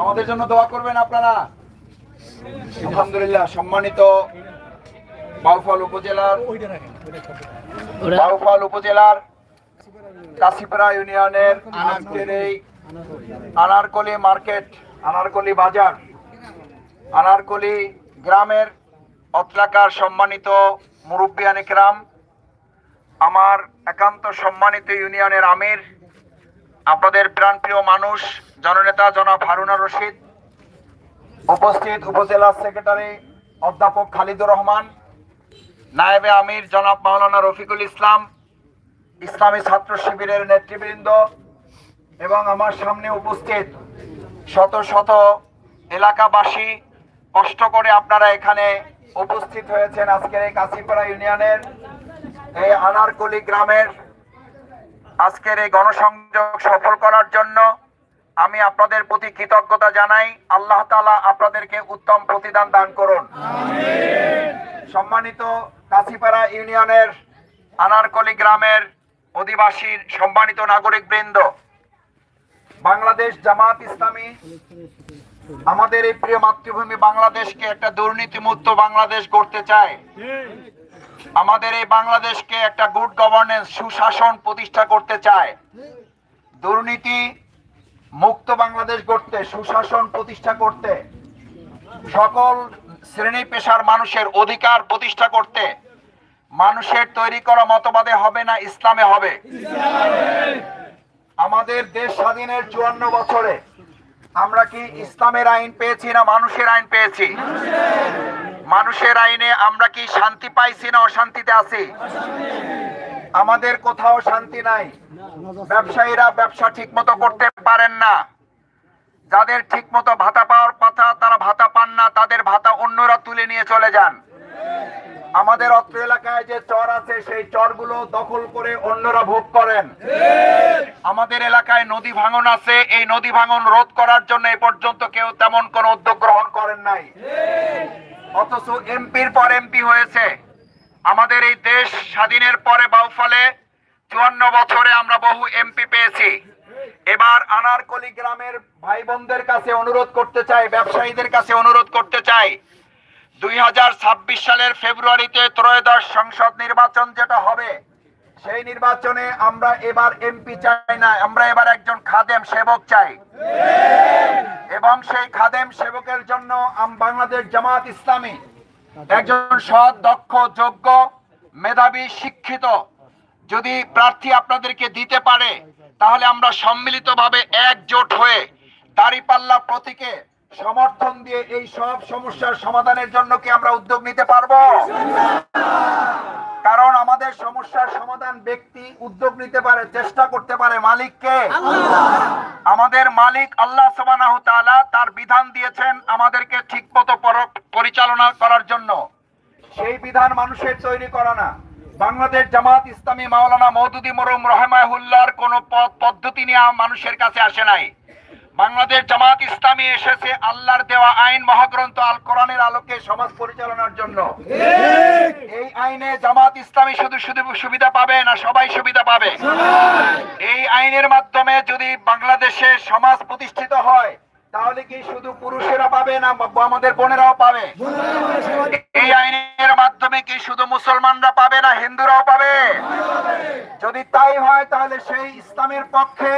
আমাদের জন্য দোয়া করবেন আপনারা। আলহামদুলিল্লাহ সম্মানিত বাউফল উপজেলার বাউফল উপজেলার কাশিপাড়া ইউনিয়নের আজকের এই আনারকলি মার্কেট আনারকলি বাজার আনারকলি গ্রামের অতলাকার সম্মানিত মুরব্বিয়ান গ্রাম আমার একান্ত সম্মানিত ইউনিয়নের আমির আপনাদের প্রাণপ্রিয় মানুষ, জননেতা জনাব হারুনা রশিদ, উপস্থিত উপজেলা সেক্রেটারি অধ্যাপক খালিদুর রহমান, নায়েবে আমির জনাব মাওলানা রফিকুল ইসলাম, ইসলামী ছাত্র শিবিরের নেতৃবৃন্দ এবং আমার সামনে উপস্থিত শত শত এলাকাবাসী, কষ্ট করে আপনারা এখানে উপস্থিত হয়েছেন আজকের এই কাশিপাড়া ইউনিয়নের, এই আনারকলি গ্রামের আজকের এই গণসংযোগ সফল করার জন্য আমি আপনাদের প্রতি কৃতজ্ঞতা জানাই। আল্লাহ তালা আপনাদেরকে উত্তম প্রতিদান দান করুন। সম্মানিত কাশিপাড়া ইউনিয়নের আনারকলি গ্রামের অধিবাসীর সম্মানিত নাগরিক বৃন্দ বাংলাদেশ জামাত ইসলামী আমাদের এই প্রিয় মাতৃভূমি বাংলাদেশকে একটা দুর্নীতিমুক্ত বাংলাদেশ গড়তে চায়। আমাদের এই বাংলাদেশকে একটা গুড গভর্নেন্স সুশাসন প্রতিষ্ঠা করতে চায়। দুর্নীতি মুক্ত বাংলাদেশ গড়তে, সুশাসন প্রতিষ্ঠা করতে, সকল শ্রেণি পেশার মানুষের অধিকার প্রতিষ্ঠা করতে, মানুষের তৈরি করা মতবাদে হবে না, ইসলামে হবে। আমাদের দেশ স্বাধীনের চুয়ান্ন বছরে আমরা কি ইসলামের আইন পেয়েছি না মানুষের আইন পেয়েছি? মানুষের আইনে আমরা কি শান্তি পাইছি না অশান্তিতে আছি? আমাদের কোথাও শান্তি নাই। ব্যবসায়ীরা ব্যবসা ঠিকমতো করতে পারেন না। যাদের ঠিকমতো ভাতা পাওয়ার কথা তারা ভাতা পান না, তাদের ভাতা অন্যরা তুলে নিয়ে চলে যান। আমাদের অত্র এলাকায় যে চর আছে, সেই চরগুলো দখল করে অন্যরা ভোগ করেন। আমাদের এলাকায় নদী ভাঙন আছে, এই নদী ভাঙন রোধ করার জন্য এ পর্যন্ত কেউ তেমন কোনো উদ্যোগ গ্রহণ করেন নাই। অথচ এমপির পর এমপি হয়েছে। আমাদের এই দেশ স্বাধীনের পরে বাউফলে চুয়ান্ন বছরে আমরা বহু এমপি পেয়েছি। এবার আনারকলি গ্রামের ভাই বোনদের কাছে অনুরোধ করতে চাই, ব্যবসায়ীদের কাছে অনুরোধ করতে চাই। দুই হাজার ছাব্বিশ সালের ফেব্রুয়ারিতে ত্রয়োদশ সংসদ নির্বাচন যেটা হবে সেই নির্বাচনে আমরা এবার এমপি চাই না, আমরা এবার একজন খাদেম সেবক চাই। এবং সেই খাদেম সেবকের জন্য বাংলাদেশ জামাত ইসলামী একজন সৎ, দক্ষ, যোগ্য, মেধাবী, শিক্ষিত, যদি প্রার্থী আপনাদেরকে দিতে পারে, তাহলে আমরা সম্মিলিতভাবে একজোট হয়ে দাঁড়িপাল্লা প্রতীকে সমর্থন দিয়ে এই সব সমস্যার সমাধানের জন্য কি আমরা উদ্যোগ নিতে পারব? কারণ আমাদের সমস্যার সমাধান ব্যক্তি উদ্যোগ নিতে পারে, চেষ্টা করতে পারে মালিককে। আমাদের মালিক আল্লাহ সুবহানাহু তাআলা তার বিধান দিয়েছেন আমাদেরকে ঠিকমতো পর- পরিচালনা করার জন্য। সেই বিধান মানুষের তৈরি করা না। বাংলাদেশ জামাত ইসলামী মাওলানা মওদুদি মরুম রহমাহুল্লাহর কোন পদ্ধতি নিয়ে মানুষের কাছে আসে নাই। বাংলাদেশ জামাত ইসলামী এসেছে আল্লাহর দেওয়া আইন মহাগ্রন্থ আল কোরআনের আলোকে সমাজ পরিচালনার জন্য। এই আইনে জামাত ইসলামী শুধু শুধু সুবিধা পাবে না সবাই সুবিধা পাবে? এই আইনের মাধ্যমে যদি বাংলাদেশে সমাজ প্রতিষ্ঠিত হয় তাহলে কি শুধু পুরুষেরা পাবে না আমাদের বোনেরাও পাবে? এই আইনের মাধ্যমে কি শুধু মুসলমানরা পাবে না হিন্দুরাও পাবে। যদি তাই হয় তাহলে সেই ইসলামের পক্ষে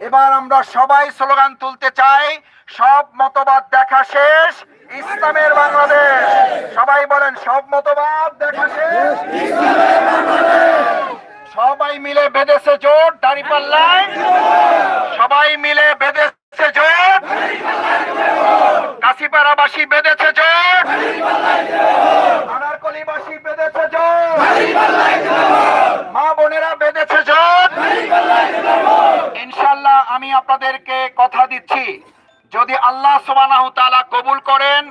এবার আমরা সবাই স্লোগান তুলতে চাই, সব মতবাদ দেখা শেষ, ইসলামের বাংলাদেশ। সবাই বলেন, সব মতবাদ দেখা শেষ সবাই মিলে বেঁধেছে জোট, দাঁড়িপাল্লায়। সবাই মিলে বেঁধেছে জোট। কাশিপাড়াবাসী বেঁধেছে জোট। আনারকলিবাসী বেঁধেছে জোট। মা বোনেরা বেঁধেছে আমি আপনাদেরকে কথা দিচ্ছি। যদি আল্লাহ সুবহানাহু তাআলা কবুল করেন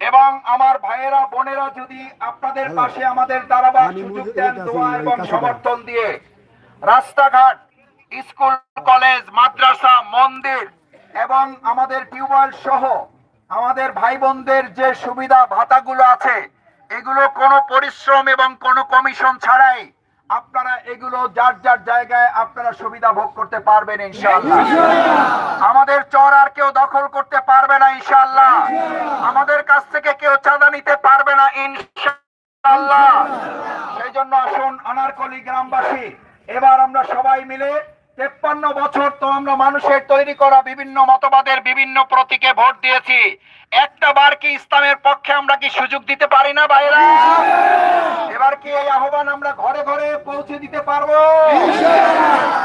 এবং আমার ভাইয়েরা বোনেরা যদি আপনাদের পাশে আমাদের দাঁড়াবার সুযোগ দেন দোয়া এবং সমর্থন দিয়ে রাস্তাঘাট স্কুল কলেজ মাদ্রাসা মন্দির এবং আমাদের টিউবওয়েল সহ আমাদের ভাই বোনদের যে সুবিধা ভাতাগুলো আছে এগুলো কোনো পরিশ্রম এবং কোনো কমিশন ছাড়াই আপনারা এগুলো যার যার জায়গায় আপনারা সুবিধা ভোগ করতে পারবেন ইনশাল্লাহ আমাদের চর আর কেউ দখল করতে পারবে না ইনশাল্লাহ আমাদের কাছ থেকে কেউ চাঁদা নিতে পারবে না ইনশাল্লাহ সেই জন্য আসুন আনারকলি গ্রামবাসী। এবার আমরা সবাই মিলে তেপ্পান্ন বছর তো আমরা মানুষের তৈরি করা বিভিন্ন মতবাদের বিভিন্ন প্রতীকে ভোট দিয়েছি। একটা বার কি ইসলামের পক্ষে আমরা কি সুযোগ দিতে পারি না বাইরা এবার কি এই আহ্বান আমরা ঘরে ঘরে পৌঁছে দিতে পারব?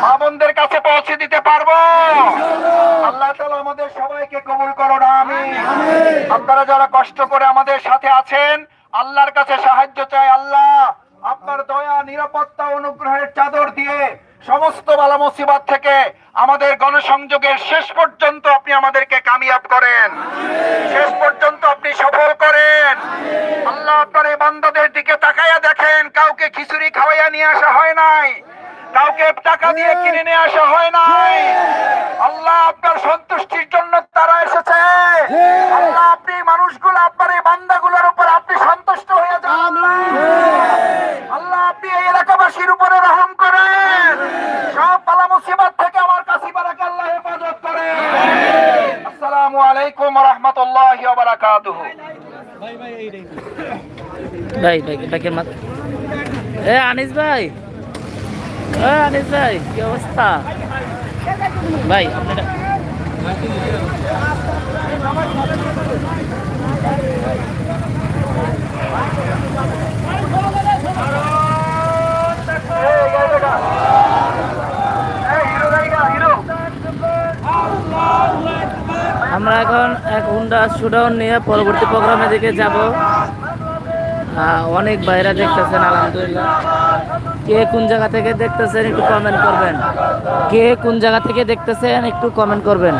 মা বোনদের কাছে পৌঁছে দিতে পারব? আল্লাহ তাআলা আমাদের সবাইকে কবুল করো না আমি আপনারা যারা কষ্ট করে আমাদের সাথে আছেন, আল্লাহর কাছে সাহায্য চাই আল্লাহ। আপনার দয়া, নিরাপত্তা, অনুগ্রহের চাদর দিয়ে সমস্ত বালা মুসিবত থেকে আমাদের গণসংযোগের শেষ পর্যন্ত আপনি আমাদেরকে কামিয়াব করেন। শেষ পর্যন্ত আপনি সফল করেন। আল্লাহ আপনার এই বান্দাদের দিকে তাকাইয়া দেখেন, কাউকে খিচুড়ি খাওয়াইয়া নিয়ে আসা হয় নাই, কাউকে টাকা দিয়ে কিনে নিয়ে আসা হয় নাই। আল্লাহ আপনার সন্তুষ্টির জন্য তারা এসেছে। আল্লাহ আপনি মানুষগুলো, আপনার এই বান্দাগুলোর উপর আপনি সন্তুষ্ট হয়ে যান আল্লাহ আল্লাহ আপনি এই এলাকাবাসীর উপরে রহম করেন সব পালা মুসিবত থেকে আমার কাশিপাড়াকে আল্লাহ হেফাজত করেন আসসালামু আলাইকুম রহমতুল্লাহ বারাকাতুহু ভাই ভাই ব্যাকের মাথা এ আনিস ভাই এ আনিস ভাই কি অবস্থা ভাই আপনারা আমরা এখন এক হুন্ডা শুডাউন নিয়ে পরবর্তী প্রোগ্রামে দিকে যাব। অনেক বাইরা দেখতেছেন, আলহামদুলিল্লাহ। কে কোন জায়গা থেকে দেখতেছেন একটু কমেন্ট করবেন। কে কোন জায়গা থেকে দেখতেছেন একটু কমেন্ট করবেন।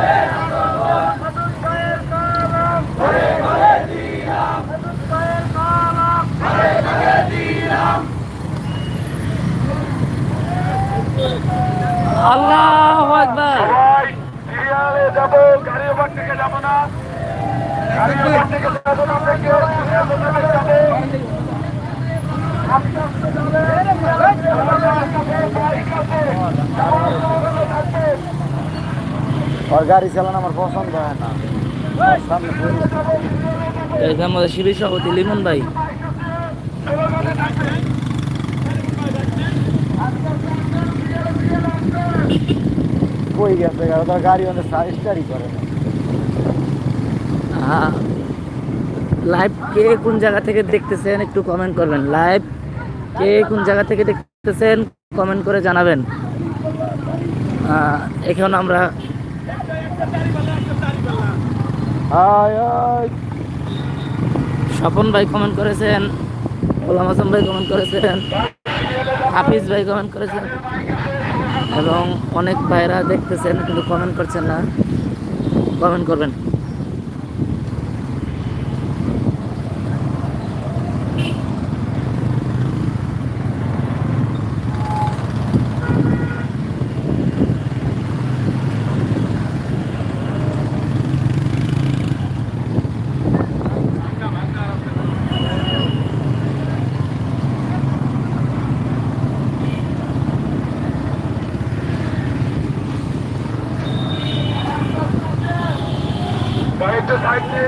আল্লাহ আকবার। যাব গাড়ি ওভার থেকে যাব না। গাড়ি ওভার থেকে যাব না। আমরা কেউ আর গাড়ি চালানো আমার পছন্দ হয় না। আমাদের শিবির সভাপতি লিমন ভাই। কই গেছে? গাড়ি অনেক স্টাডি করে না। লাইভ কে কোন জায়গা থেকে দেখতেছেন একটু কমেন্ট করবেন। লাইভ কে কোন জায়গা থেকে দেখতেছেন কমেন্ট করে জানাবেন। এখন আমরা স্বপন ভাই কমেন্ট করেছেন গোলাম হাসান ভাই কমেন্ট করেছেন, হাফিজ ভাই কমেন্ট করেছেন, এবং অনেক ভাইরা দেখতেছেন কিন্তু কমেন্ট করছেন না। কমেন্ট করবেন।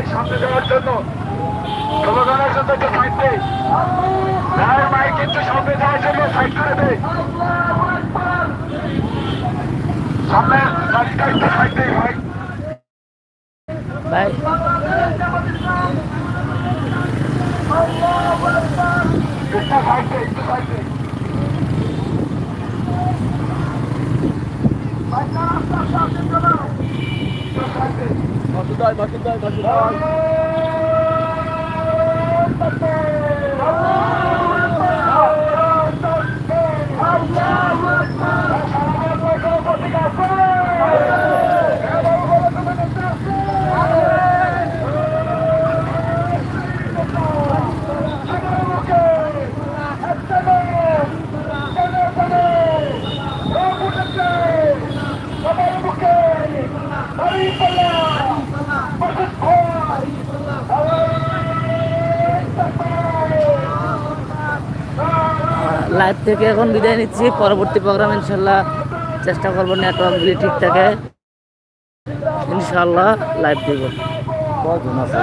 সামনে যাওয়ার জন্য জন্য সাইড দেয় কিন্তু সামনে যাওয়ার জন্য সাইড করে দেয় সামনে একটু সাইড দেয় ভাই। একটু Thank you. ভাগিদার ভাগিদার ভাগিদার লাইভ থেকে এখন বিদায় নিচ্ছি। পরবর্তী প্রোগ্রাম ইনশাল্লাহ চেষ্টা করব নেটওয়ার্ক যদি ঠিক থাকে, ইনশাল্লাহ লাইভ দিব। Thank আছে